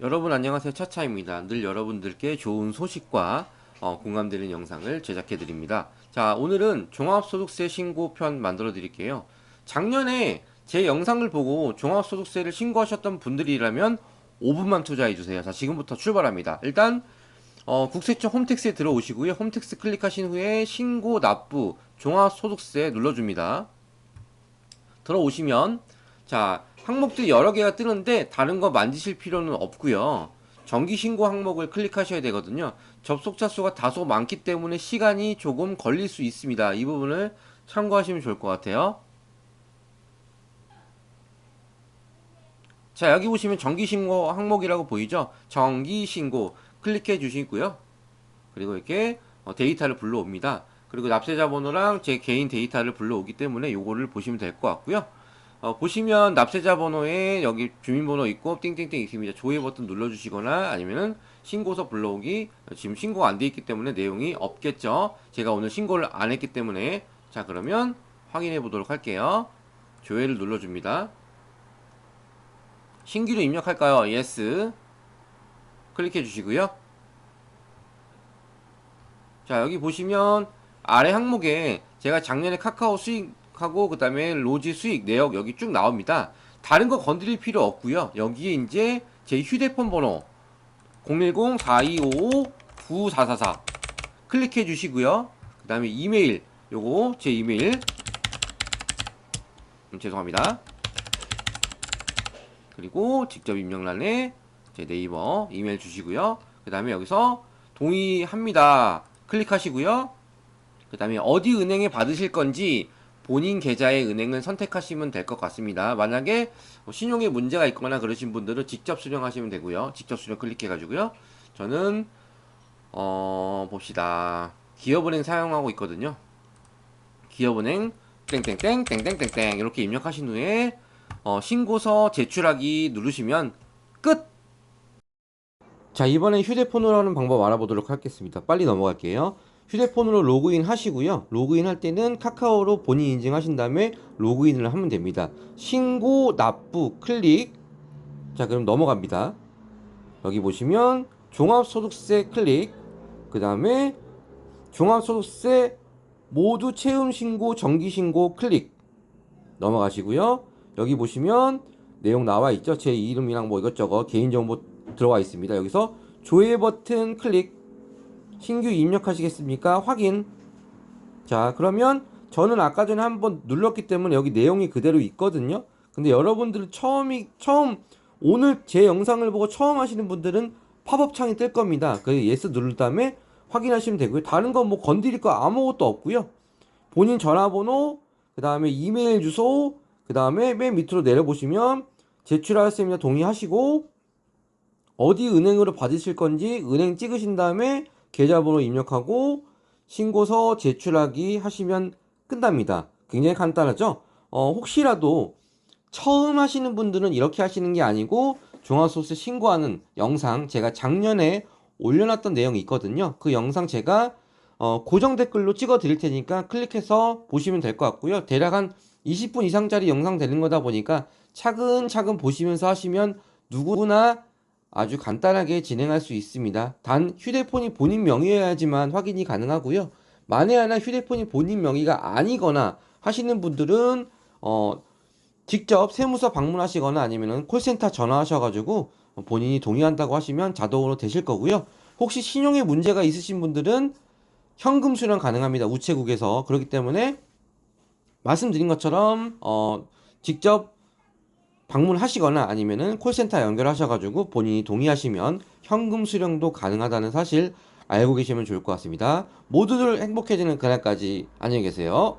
여러분 안녕하세요 차차입니다. 늘 여러분들께 좋은 소식과 어, 공감되는 영상을 제작해 드립니다. 자 오늘은 종합소득세 신고편 만들어 드릴게요. 작년에 제 영상을 보고 종합소득세를 신고하셨던 분들이라면 5분만 투자해 주세요. 자 지금부터 출발합니다. 일단 어, 국세청 홈택스에 들어오시고요. 홈택스 클릭하신 후에 신고 납부 종합소득세 눌러줍니다. 들어오시면 자 항목들이 여러 개가 뜨는데 다른 거 만지실 필요는 없고요. 정기 신고 항목을 클릭하셔야 되거든요. 접속자 수가 다소 많기 때문에 시간이 조금 걸릴 수 있습니다. 이 부분을 참고하시면 좋을 것 같아요. 자 여기 보시면 정기 신고 항목이라고 보이죠? 정기 신고 클릭해 주시고요. 그리고 이렇게 어, 데이터를 불러옵니다. 그리고 납세자 번호랑 제 개인 데이터를 불러오기 때문에 요거를 보시면 될 것 같고요. 어, 보시면 납세자 번호에 여기 주민번호 있고 띵띵띵 있습니다. 조회 버튼 눌러주시거나 아니면은 신고서 불러오기 지금 신고가 안 돼 있기 때문에 내용이 없겠죠. 제가 오늘 신고를 안 했기 때문에 자 그러면 확인해 보도록 할게요. 조회를 눌러줍니다. 신규로 입력할까요? yes 클릭해 주시고요. 자 여기 보시면 아래 항목에 제가 작년에 카카오 수익 하고 그 다음에 로지 수익 내역 여기 쭉 나옵니다. 다른 거 건드릴 필요 없고요. 여기에 이제 제 휴대폰 번호 010-4255-9444 클릭해 주시고요. 그 다음에 이메일 요거 제 이메일 음, 죄송합니다. 그리고 직접 입력란에 제 네이버 이메일 주시고요. 그 다음에 여기서 동의합니다. 클릭하시고요. 그 다음에 어디 은행에 받으실 건지 본인 계좌의 은행을 선택하시면 될 것 같습니다. 만약에 뭐 신용에 문제가 있거나 그러신 분들은 직접 수령하시면 되고요. 직접 수령 클릭해 가지고요. 저는 어 봅시다. 기업은행 사용하고 있거든요. 기업은행 땡땡땡 땡땡땡땡 이렇게 입력하신 후에 어, 신고서 제출하기 누르시면 끝! 자, 이번엔 휴대폰으로 하는 방법 알아보도록 하겠습니다. 빨리 넘어갈게요. 휴대폰으로 로그인 하시고요. 로그인 할 때는 카카오로 본인 인증하신 다음에 로그인을 하면 됩니다. 신고 납부 클릭. 자, 그럼 넘어갑니다. 여기 보시면 종합소득세 클릭. 그 다음에 종합소득세 모두 채움 신고, 정기 신고 클릭. 넘어가시고요. 여기 보시면 내용 나와 있죠. 제 이름이랑 뭐 이것저것 개인정보 들어와 있습니다. 여기서 조회 버튼 클릭. 신규 입력하시겠습니까? 확인. 자, 그러면 저는 아까 전에 한번 눌렀기 때문에 여기 내용이 그대로 있거든요. 근데 여러분들은 처음이 처음 오늘 제 영상을 보고 처음 하시는 분들은 팝업 창이 뜰 겁니다. 그 예스 누른 다음에 확인하시면 되고요. 다른 건 뭐 건드릴 거 아무것도 없고요. 본인 전화번호, 그 다음에 이메일 주소, 그 다음에 맨 밑으로 내려보시면 제출하였습니다. 동의하시고 어디 은행으로 받으실 건지 은행 찍으신 다음에 계좌번호 입력하고 신고서 제출하기 하시면 끝납니다. 굉장히 간단하죠? 어, 혹시라도 처음 하시는 분들은 이렇게 하시는 게 아니고 종합소득세 신고하는 영상 제가 작년에 올려놨던 내용이 있거든요. 그 영상 제가 어, 고정 댓글로 찍어 드릴 테니까 클릭해서 보시면 될 것 같고요. 대략 한 20분 이상짜리 영상 되는 거다 보니까 차근차근 보시면서 하시면 누구나 아주 간단하게 진행할 수 있습니다. 단 휴대폰이 본인 명의여야지만 확인이 가능하고요. 만에 하나 휴대폰이 본인 명의가 아니거나 하시는 분들은 어 직접 세무서 방문하시거나 아니면은 콜센터 전화하셔가지고 본인이 동의한다고 하시면 자동으로 되실 거고요. 혹시 신용에 문제가 있으신 분들은 현금 수령 가능합니다. 우체국에서 그렇기 때문에 말씀드린 것처럼 어 직접 방문하시거나 아니면은 콜센터 연결하셔가지고 본인이 동의하시면 현금 수령도 가능하다는 사실 알고 계시면 좋을 것 같습니다. 모두들 행복해지는 그날까지 안녕히 계세요.